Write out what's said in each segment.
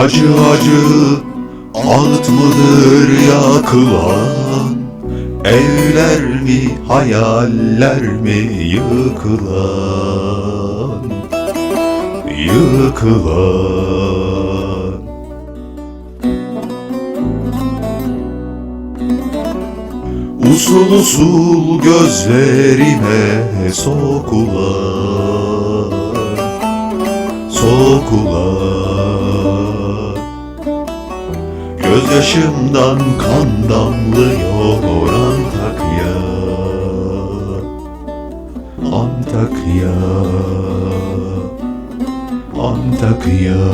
Acı acı ağıt mıdır yakılan Evler mi hayaller mi yıkılan? Yıkılan. Usul usul gözlerime sokulan. Sokulan Gözyaşımdan kan damlıyor Antakya. Antakya. Antakya.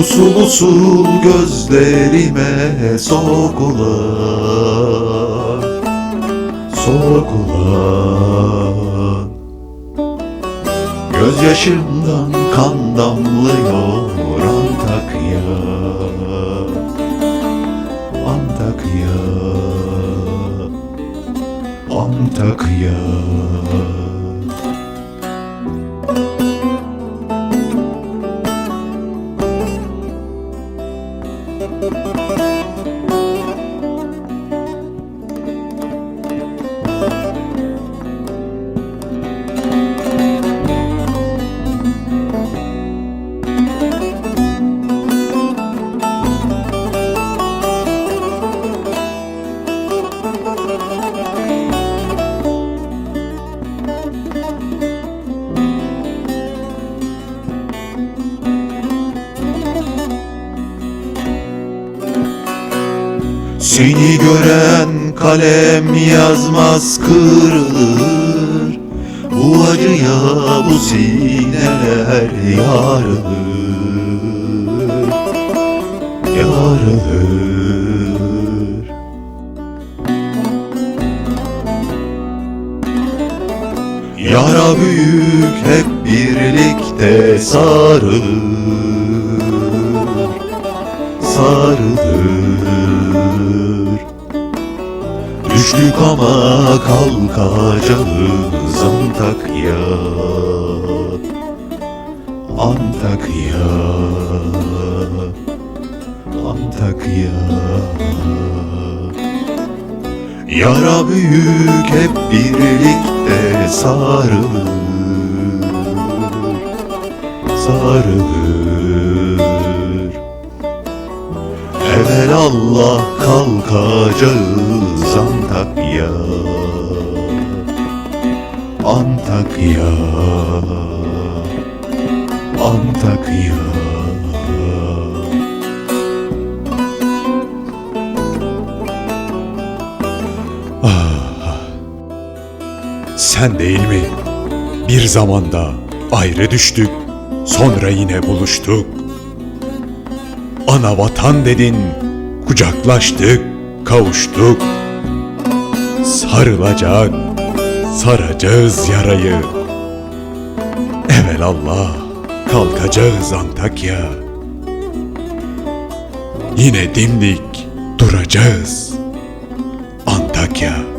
Usul usul gözlerime sokulan Sokulan. Gözyaşımdan kan damlıyor Antakya Antakya. Antakya Seni gören kalem yazmaz kırılır. Bu acıya bu sineler yarılır. Yarılır. Yara büyük hep birlikte sarılır. Sarılır Düştük ama kalkacağız Antakya Antakya Antakya Yara büyük hep birlikte sarılır. Sarılır. Evvel Allah kalkacağız Antakya Antakya Antakya Sen değil mi? Bir zamanda ayrı düştük, sonra yine buluştuk. Ana vatan dedin, kucaklaştık, kavuştuk. Sarılacak, saracağız yarayı. Evelallah kalkacağız Antakya. Yine dimdik duracağız Antakya.